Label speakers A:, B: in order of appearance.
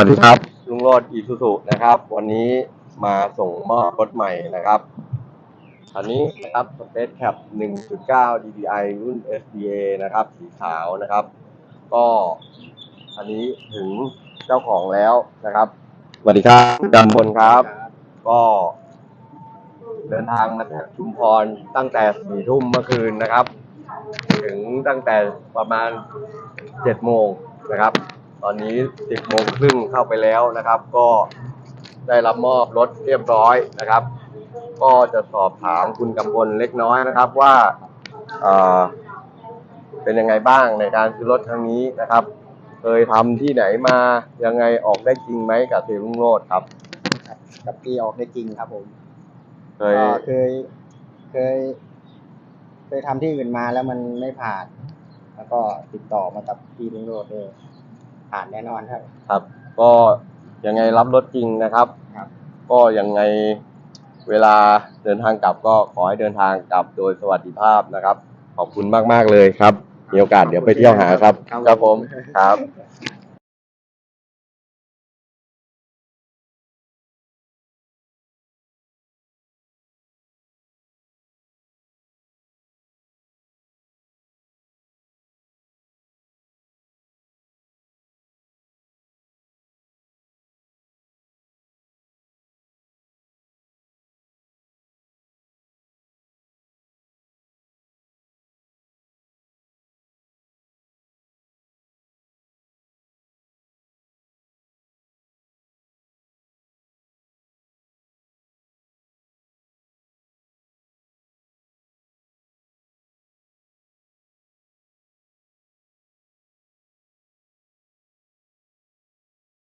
A: วัสดีครับ ลุงโรดอีซูซุนะครับ วันนี้มาส่งมอบรถใหม่นะครับอันนี้นะครับ Space Cap 1.9 DDI รุ่น SDA นะครับ สีขาวนะครับ ก็อันนี้ถึงเจ้าของแล้วนะครับสวัสดีครับคุณจำพลครับ ก็ เดินทางมาจากชุมพรตั้งแต่สี่ทุ่มเมื่อคืนนะครับ ถึงตั้งแต่ประมาณเจ็ดโมงนะครับ ตอนนี้สิบโมงครึ่งเข้าไปแล้วนะครับ ก็ได้รับมอบรถเรียบร้อยนะครับ ก็จะสอบถามคุณกำพลเล็กน้อยนะครับว่าเอ่อเป็นยังไงบ้างในการซื้อรถครั้งนี้นะครับ เคยทำที่ไหนมายังไงออกได้จริงไหมกับเซรุ่งโรดครับ
B: ครับกับที่ออกได้จริงครับผม
A: เคย
B: ก็เคย เคย เคยทำที่อื่นมาแล้วมันไม่ผ่าน แล้วก็ติดต่อมากับพี่ลุงโรดเลย ผ่านแน่นอนครับ
A: ครับ ก็ยังไงรับรถจริงนะครับ
B: ครับ
A: ก็ยังไงเวลาเดินทางกลับก็ขอให้เดินทางกลับโดยสวัสดิภาพนะครับ ขอบคุณมาก ๆ เลยครับ มีโอกาสเดี๋ยวไปเที่ยวหาครับ
B: ครับ
A: ครับผมครับ